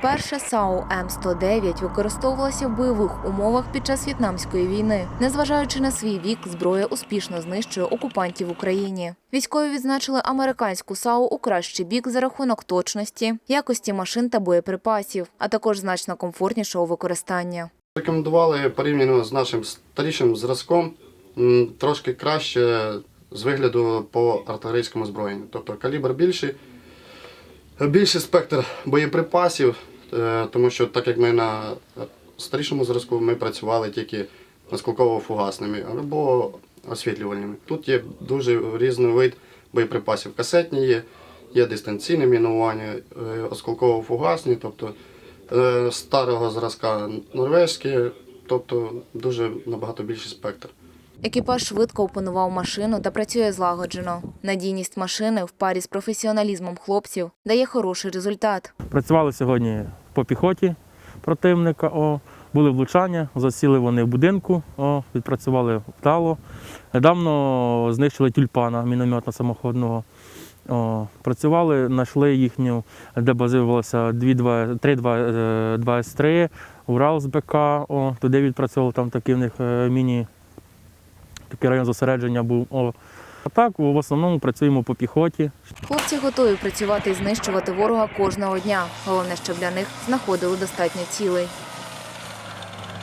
Вперше САУ М109 використовувалася в бойових умовах під час в'єтнамської війни. Незважаючи на свій вік, зброя успішно знищує окупантів в Україні. Військові відзначили американську САУ у кращий бік за рахунок точності, якості машин та боєприпасів, а також значно комфортнішого використання. Рекомендували порівняно з нашим старішим зразком трошки краще з вигляду по артилерійському зброєнню. Тобто калібр більший, більший спектр боєприпасів, е, тому що так як ми на старішому зразку ми працювали тільки наскільково-фугасними або освітлювальними. Тут є дуже різний вид боєприпасів. Касетні є, є дистанційне мінування, е, осколково-фугасні, тобто е, старого зразка норвезькі, тобто дуже набагато більший спектр. Екіпаж швидко опанував машину та працює злагоджено. Надійність машини в парі з професіоналізмом хлопців дає хороший результат. Працювали сьогодні по піхоті противника. О, були влучання, засіли вони в будинку, о, відпрацювали вдало. Недавно знищили тюльпана мінометно самоходного. О, працювали, знайшли їхню, де базувалося 3-2 С3, Урал з БК, о, туди відпрацьовували, там такий в них е, міні, такий район зосередження був. О. А так, в основному працюємо по піхоті, Хлопці готові працювати і знищувати ворога кожного дня. Головне, щоб для них знаходили достатньо цілей.